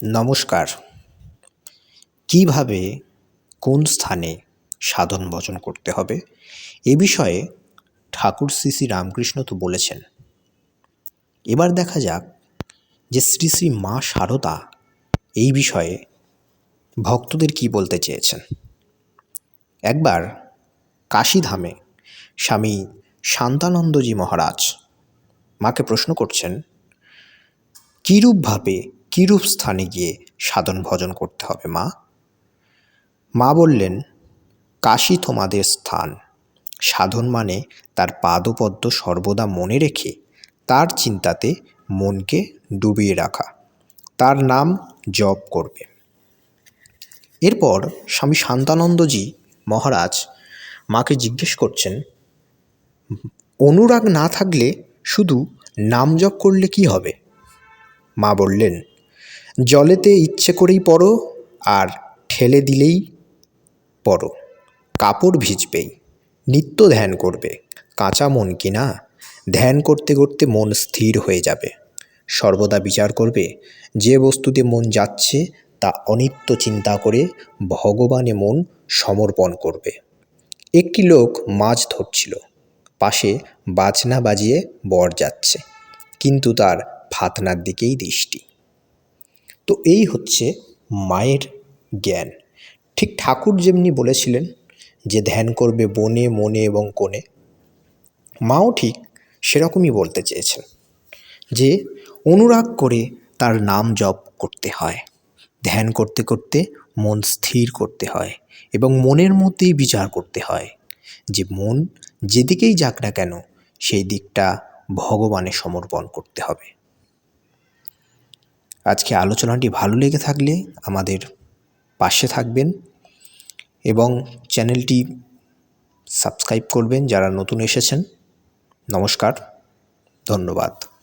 নমস্কার। কীভাবে, কোন স্থানে সাধন ভজন করতে হবে? এ বিষয়ে ঠাকুর শ্রী শ্রী রামকৃষ্ণ তো বলেছেন। এবার দেখা যাক যে শ্রী শ্রী মা সারদা এই বিষয়ে ভক্তদের কি বলতে চেয়েছেন। একবার কাশীধামে স্বামী শান্তানন্দজি মহারাজ মাকে প্রশ্ন করছেন, কীরূপভাবে কীরূপ স্থানে গিয়ে সাধন ভজন করতে হবে, মা? মা বললেন, কাশী তোমাদের স্থান। সাধন মানে তার পাদপদ্ম সর্বদা মনে রেখে তার চিন্তাতে মনকে ডুবিয়ে রাখা। তার নাম জপ করবে। এরপর স্বামী শান্তানন্দজি মহারাজ মাকে জিজ্ঞেস করছেন, অনুরাগ না থাকলে শুধু নাম জপ করলে কি হবে? মা বললেন জলেতে ইচ্ছে করেই পড়ো আর ঠেলে দিলেই পড়ো। কাপড় ভিজবেই, নিত্য ধ্যান করবে। কাঁচা মন কি না ধ্যান করতে করতে মন স্থির হয়ে যাবে। সর্বদা বিচার করবে, যে বস্তুতে মন যাচ্ছে তা অনিত্য চিন্তা করে ভগবানে মন সমর্পণ করবে। একটি লোক মাছ ধরছিল, পাশে বাজনা বাজিয়ে বর যাচ্ছে, কিন্তু তার ফাতনার দিকেই দৃষ্টি। তো এই হচ্ছে মায়ের জ্ঞান। ঠিক ঠাকুর যেমনি বলেছিলেন যে ধ্যান করবে বনে, মনে এবং কোণে, মাও ঠিক সেরকমই বলতে চেয়েছেন যে অনুরাগ করে তার নাম জপ করতে হয়, ধ্যান করতে করতে মন স্থির করতে হয় এবং মনের মধ্যেই বিচার করতে হয় যে মন যেদিকেই যাক না কেন, সেই দিকটা ভগবানে সমর্পণ করতে হবে। আজকে আলোচনাটি ভালো লেগে থাকলে আমাদের পাশে থাকবেন এবং চ্যানেলটি সাবস্ক্রাইব করবেন যারা নতুন এসেছেন। নমস্কার, ধন্যবাদ।